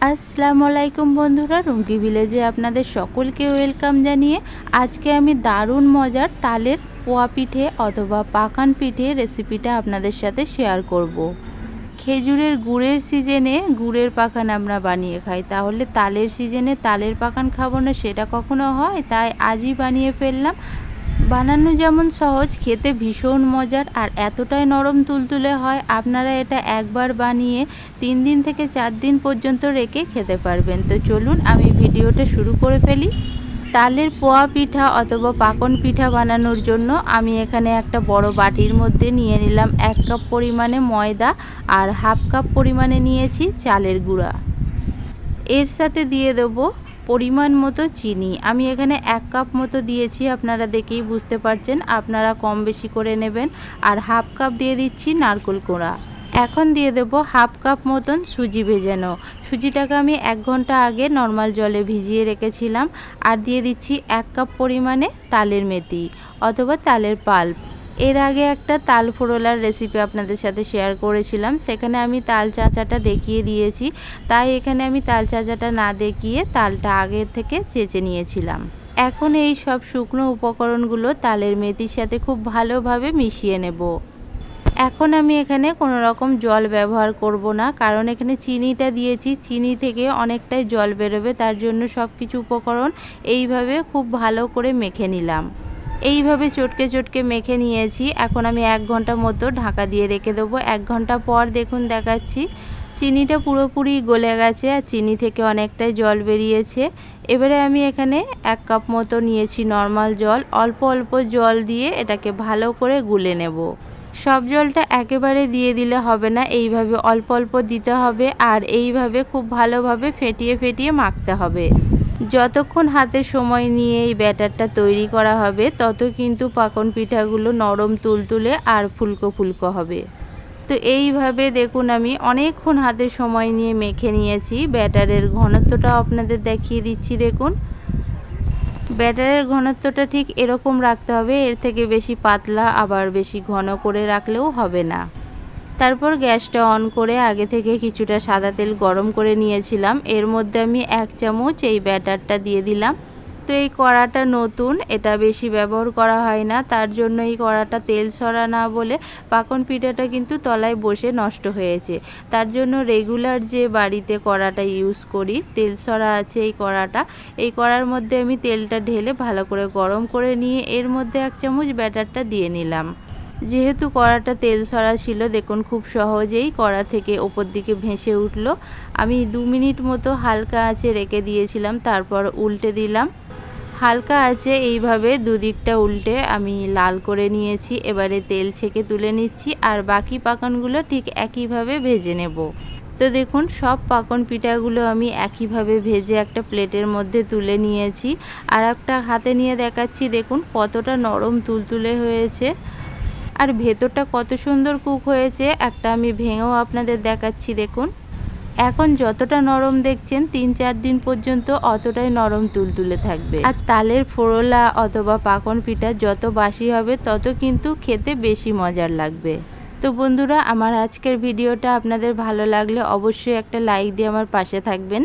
আসসালামু আলাইকুম বন্ধুরা, রুমকি ভিলেজে আপনাদের সকলকে ওয়েলকাম জানিয়ে আজকে আমি দারুণ মজার তালের পোয়া পিঠে অথবা পাকান পিঠে রেসিপিটা আপনাদের সাথে শেয়ার করব। খেজুরের গুড়ের সিজনে গুড়ের পাকান আমরা বানিয়ে খাই। তাহলে তালের সিজনে তালের পাকান খাব না, সেটা কখনো হয়? তাই আজই বানিয়ে ফেললাম। বানানো যেমন সহজ, খেতে ভীষণ মজার আর এতটাই নরম তুলতুলে হয়, আপনারা এটা একবার বানিয়ে তিন দিন থেকে চার দিন পর্যন্ত রেখে খেতে পারবেন। তো চলুন, আমি ভিডিওটা শুরু করে ফেলি। তালের পোয়া পিঠা অথবা পাকন পিঠা বানানোর জন্য আমি এখানে একটা বড় বাটির মধ্যে নিয়ে নিলাম এক কাপ পরিমাণে ময়দা আর হাফ কাপ পরিমাণে নিয়েছি চালের গুঁড়া। এর সাথে দিয়ে দেবো পরিমাণ মতো চিনি। আমি এখানে এক কাপ মতো দিয়েছি, আপনারা দেখেই বুঝতে পারছেন। আপনারা কম বেশি করে নেবেন। আর হাফ কাপ দিয়ে দিচ্ছি নারকোল কোড়া। এখন দিয়ে দেব হাফ কাপ মতন সুজি ভেজানো। সুজিটাকে আমি এক ঘণ্টা আগে নর্মাল জলে ভিজিয়ে রেখেছিলাম। আর দিয়ে দিচ্ছি এক কাপ পরিমাণে তালের মেথি অথবা তালের পাল্প। এর আগে একটা তাল ফোড়লার রেসিপি আপনাদের সাথে শেয়ার করেছিলাম। সেখানে আমি তাল চাচাটা দেখিয়ে দিয়েছি। তাই এখানে আমি তাল চাচাটা না দেখিয়ে তালটা আগে থেকে চেঁচে নিয়েছিলাম। এখন এই সব শুকনো উপকরণগুলো তালের মেথির সাথে খুব ভালোভাবে মিশিয়ে নেব। এখন আমি এখানে কোনো রকম জল ব্যবহার করব না, কারণ এখানে চিনিটা দিয়েছি। চিনি থেকে অনেকটাই জল বেরোবে, তার জন্য সব কিছু উপকরণ এইভাবে খুব ভালো করে মেখে নিলাম। এইভাবে চটকে চটকে মেখে নিয়েছি। এখন আমি এক ঘণ্টা মতো ঢাকা দিয়ে রেখে দেবো। এক ঘণ্টা পর দেখুন দেখাচ্ছি, চিনিটা পুরোপুরি গলে গেছে আর চিনি থেকে অনেকটাই জল বেরিয়েছে। এবারে আমি এখানে এক কাপ মতো নিয়েছি নর্মাল জল। অল্প অল্প জল দিয়ে এটাকে ভালো করে গুলে নেব। সব জলটা একেবারে দিয়ে দিলে হবে না, এইভাবে অল্প অল্প দিতে হবে আর এইভাবে খুব ভালোভাবে ফেটিয়ে ফেটিয়ে মাখতে হবে। যতক্ষণ হাতে সময় নিয়ে এই ব্যাটারটা তৈরি করা হবে, তত কিন্তু পাকন পিঠাগুলো নরম তুলতুলে আর ফুলকো ফুলকো হবে। তো এইভাবে দেখুন আমি অনেকক্ষণ হাতে সময় নিয়ে মেখে নিয়েছি। ব্যাটারের ঘনত্বটা আপনাদের দেখিয়ে দিচ্ছি, দেখুন। ব্যাটারের ঘনত্বটা ঠিক এরকম রাখতে হবে, এর থেকে বেশি পাতলা আবার বেশি ঘন করে রাখলেও হবে না। তারপর গ্যাসটা অন করে আগে থেকে কিছুটা সাদা তেল গরম করে নিয়েছিলাম। এর মধ্যে আমি এক চামচ এই ব্যাটারটা দিয়ে দিলাম। তো এই কড়াটা নতুন, এটা বেশি ব্যবহার করা হয় না। তার জন্য এই কড়াটা তেল সরা না বলে পাকন পিঠাটা কিন্তু তলায় বসে নষ্ট হয়েছে। তার জন্য রেগুলার যে বাড়িতে কড়াটা ইউজ করি, তেল সরা আছে এই কড়াটা, এই কড়ার মধ্যে আমি তেলটা ঢেলে ভালো করে গরম করে নিয়ে এর মধ্যে এক চামচ ব্যাটারটা দিয়ে নিলাম। যেহেতু কড়াটা তেল সরা ছিল, দেখুন খুব সহজেই কড়া থেকে ওপর দিকে ভেসে উঠল। আমি দু মিনিট মতো হালকা আঁচে রেখে দিয়েছিলাম, তারপর উল্টে দিলাম। হালকা আছে এইভাবে দুদিকটা উল্টে আমি লাল করে নিয়েছি, এবারে তেল ছেঁকে তুলে নিচ্ছি, আর বাকি পাকানগুলো ঠিক একইভাবে ভেজে নেব। তো দেখুন, সব পাকন পিঠাগুলো আমি একইভাবে ভেজে একটা প্লেটের মধ্যে তুলে নিয়েছি। আর একটা হাতে নিয়ে দেখাচ্ছি, দেখুন কতটা নরম তুলতুলে হয়েছে। আর ভেতরটা কত সুন্দর কুক হয়েছে, একটা আমি ভেঙেও আপনাদের দেখাচ্ছি, দেখুন। এখন যতটা নরম দেখছেন, তিন চার দিন পর্যন্ত অতটাই নরম তুলতুলে থাকবে। আর তালের ফোড়লা অথবা পাকন পিঠা যত বাসি হবে, তত কিন্তু খেতে বেশি মজার লাগবে। তো বন্ধুরা, আমার আজকের ভিডিওটা আপনাদের ভালো লাগলে অবশ্যই একটা লাইক দিয়ে আমার পাশে থাকবেন।